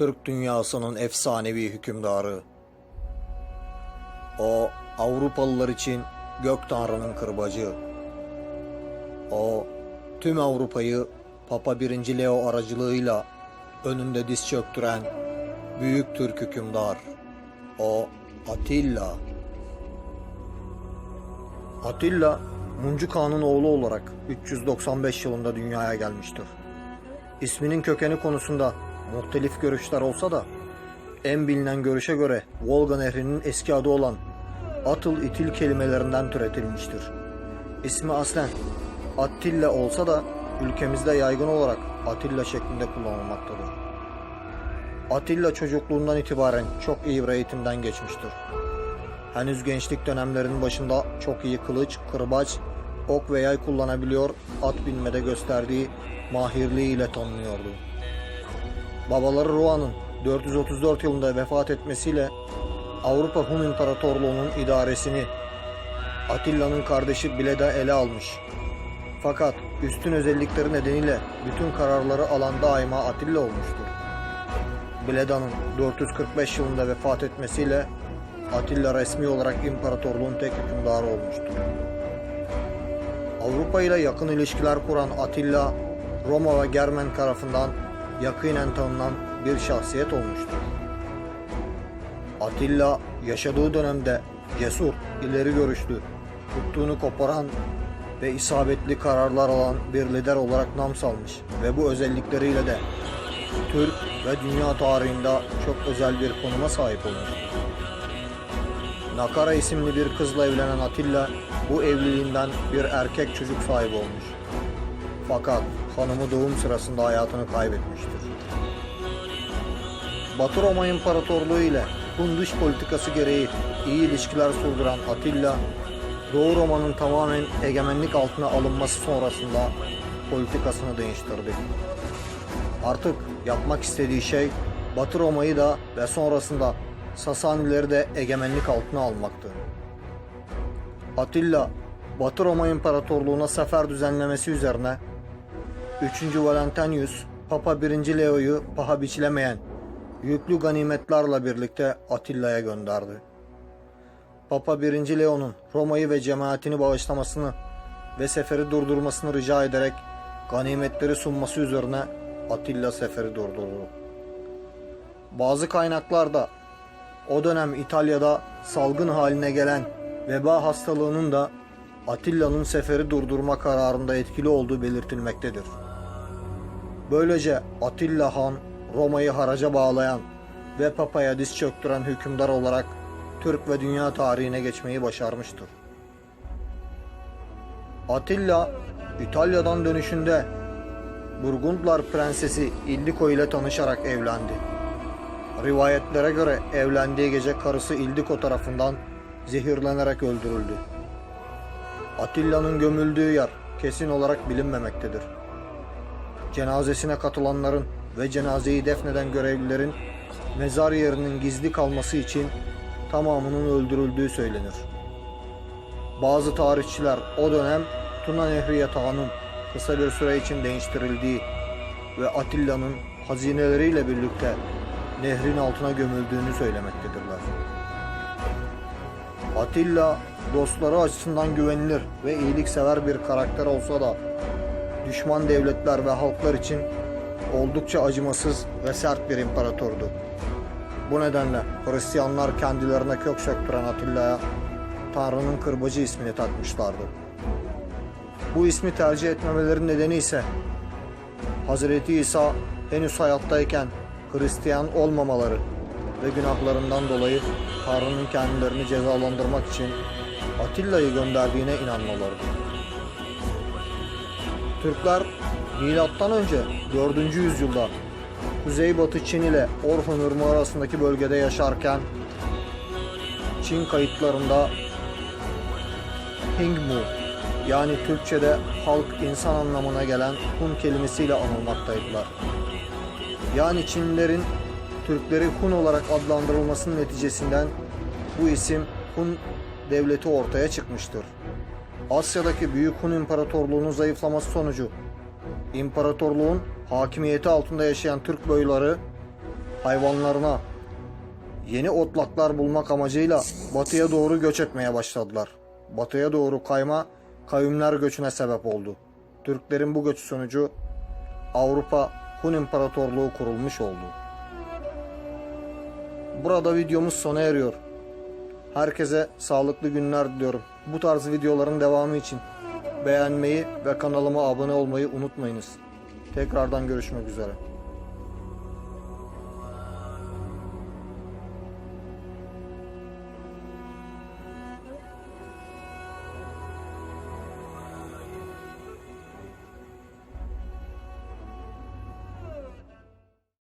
Türk dünyasının efsanevi hükümdarı. O Avrupalılar için gök tanrının kırbacı. O tüm Avrupa'yı Papa 1. Leo aracılığıyla önünde diz çöktüren büyük Türk hükümdar. O Atilla. Atilla, Muncu Kağan'ın oğlu olarak 395 yılında dünyaya gelmiştir. İsminin kökeni konusunda muhtelif görüşler olsa da en bilinen görüşe göre Volga Nehri'nin eski adı olan Atıl İtil kelimelerinden türetilmiştir. İsmi aslen Attila olsa da ülkemizde yaygın olarak Atilla şeklinde kullanılmaktadır. Atilla çocukluğundan itibaren çok iyi bir eğitimden geçmiştir. Henüz gençlik dönemlerinin başında çok iyi kılıç, kırbaç, ok ve yay kullanabiliyor, at binmede gösterdiği mahirliğiyle tanınıyordu. Babaları Rohan'ın 434 yılında vefat etmesiyle Avrupa Hun İmparatorluğu'nun idaresini Atilla'nın kardeşi Biled'a ele almış. Fakat üstün özellikleri nedeniyle bütün kararları alan daima Atilla olmuştur. Bileda'nın 445 yılında vefat etmesiyle Atilla resmi olarak imparatorluğun tek hükümdarı olmuştur. Avrupa ile yakın ilişkiler kuran Atilla, Roma ve Germen tarafından yakinen tanınan bir şahsiyet olmuştur. Atilla yaşadığı dönemde cesur, ileri görüşlü, tuttuğunu koparan ve isabetli kararlar alan bir lider olarak nam salmış ve bu özellikleriyle de Türk ve dünya tarihinde çok özel bir konuma sahip olmuştur. Nakara isimli bir kızla evlenen Atilla bu evliliğinden bir erkek çocuk sahibi olmuş. Fakat hanımı doğum sırasında hayatını kaybetmiştir. Batı Roma İmparatorluğu ile Hun dış politikası gereği iyi ilişkiler sürdüren Atilla, Doğu Roma'nın tamamen egemenlik altına alınması sonrasında politikasını değiştirdi. Artık yapmak istediği şey Batı Roma'yı da ve sonrasında Sasanileri de egemenlik altına almaktı. Atilla, Batı Roma İmparatorluğu'na sefer düzenlemesi üzerine 3. Valentinius, Papa 1. Leo'yu paha biçilemeyen yüklü ganimetlerle birlikte Atilla'ya gönderdi. Papa 1. Leo'nun Roma'yı ve cemaatini bağışlamasını ve seferi durdurmasını rica ederek ganimetleri sunması üzerine Atilla seferi durdurdu. Bazı kaynaklarda o dönem İtalya'da salgın haline gelen veba hastalığının da Atilla'nın seferi durdurma kararında etkili olduğu belirtilmektedir. Böylece Atilla Han Roma'yı haraca bağlayan ve Papa'ya diz çöktüren hükümdar olarak Türk ve dünya tarihine geçmeyi başarmıştır. Atilla İtalya'dan dönüşünde Burgundlar Prensesi Ildiko ile tanışarak evlendi. Rivayetlere göre evlendiği gece karısı Ildiko tarafından zehirlenerek öldürüldü. Atilla'nın gömüldüğü yer kesin olarak bilinmemektedir. Cenazesine katılanların ve cenazeyi defneden görevlilerin mezar yerinin gizli kalması için tamamının öldürüldüğü söylenir. Bazı tarihçiler o dönem Tuna Nehri yatağının kısa bir süre için değiştirildiği ve Atilla'nın hazineleriyle birlikte nehrin altına gömüldüğünü söylemektedirler. Atilla dostları açısından güvenilir ve iyiliksever bir karakter olsa da düşman devletler ve halklar için oldukça acımasız ve sert bir imparatordu. Bu nedenle Hristiyanlar kendilerine kök söktüren Atilla'ya Tanrı'nın kırbacı ismini takmışlardı. Bu ismi tercih etmemelerinin nedeni ise Hazreti İsa henüz hayattayken Hristiyan olmamaları ve günahlarından dolayı Tanrı'nın kendilerini cezalandırmak için Atilla'yı gönderdiğine inanmalarıdır. Türkler milattan önce 4. yüzyılda Kuzeybatı Çin ile Orhun Irmağı arasındaki bölgede yaşarken Çin kayıtlarında Hingmu yani Türkçe'de halk insan anlamına gelen Hun kelimesiyle anılmaktaydılar. Yani Çinlilerin Türkleri Hun olarak adlandırılmasının neticesinden bu isim Hun devleti ortaya çıkmıştır. Asya'daki Büyük Hun İmparatorluğu'nun zayıflaması sonucu imparatorluğun hakimiyeti altında yaşayan Türk boyları hayvanlarına yeni otlaklar bulmak amacıyla batıya doğru göç etmeye başladılar. Batıya doğru kayma kavimler göçüne sebep oldu. Türklerin bu göç sonucu Avrupa Hun İmparatorluğu kurulmuş oldu. Burada videomuz sona eriyor. Herkese sağlıklı günler diliyorum. Bu tarz videoların devamı için beğenmeyi ve kanalıma abone olmayı unutmayınız. Tekrardan görüşmek üzere.